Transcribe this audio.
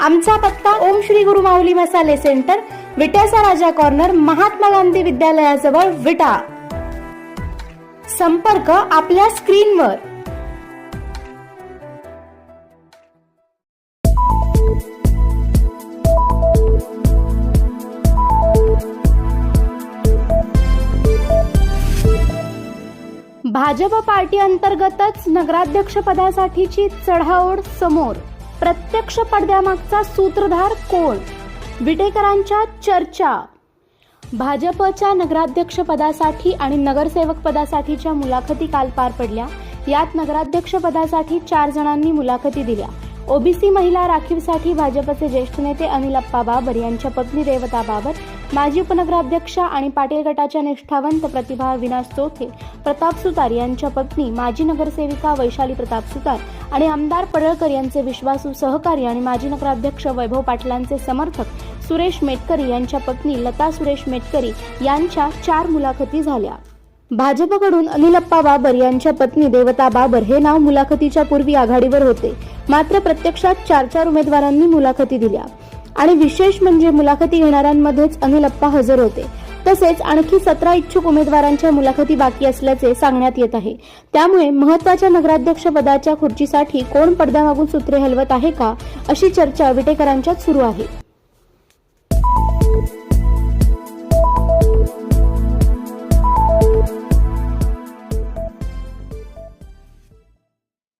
आमचा पत्ता ओम श्री गुरु माऊली मसाले सेंटर विट्याचा राजा कॉर्नर महात्मा गांधी विद्यालयाजवळ विटा. संपर्क आपल्या स्क्रीनवर. भाजप पार्टी अंतर्गतच नगराध्यक्ष पदासाठीची चढाओढ समोर. प्रत्यक्ष पडद्यामागचा सूत्रधार कोण? विटेकरांच्या चर्चा. भाजपच्या नगराध्यक्ष पदासाठी आणि नगरसेवक पदासाठीच्या मुलाखती काल पार पडल्या. यात नगराध्यक्ष पदासाठी चार जणांनी मुलाखती दिल्या. ओबीसी महिला राखीवसाठी भाजपचे ज्येष्ठ नेते अनिल अप्पा बाबर यांच्या पत्नी रेवता बाबर माजी उपनगराध्यक्षा आणि पाटील गटाच्या निष्ठावंत प्रतिभा विनाश चोथे प्रताप सुतार यांच्या पत्नी माजी नगरसेविका वैशाली प्रताप सुतार आणि आमदार पडळकर यांचे विश्वासू सहकारी आणि माजी नगराध्यक्ष वैभव पाटलांचे समर्थक सुरेश मेटकरी यांच्या पत्नी लता सुरेश मेटकरी यांच्या चार मुलाखती झाल्या. भाजपकडून अनिलप्पा बाबर यांच्या पत्नी देवता बाबर हे नाव मुलाखतीच्या पूर्वी आघाडीवर होते. मात्र प्रत्यक्षात चार चार उमेदवारांनी मुलाखती दिल्या. आणि विशेष म्हणजे मुलाखती घेणाऱ्यांमध्येच अनिलप्पा हजर होते. तसेच आणखी सतरा इच्छुक उमेदवारांच्या मुलाखती बाकी असल्याचे सांगण्यात येत आहे. त्यामुळे महत्त्वाच्या नगराध्यक्ष पदाच्या खुर्चीसाठी कोण पडद्यामागून सूत्रे हलवत आहे का अशी चर्चा विटेकरांच्यात सुरू आहे.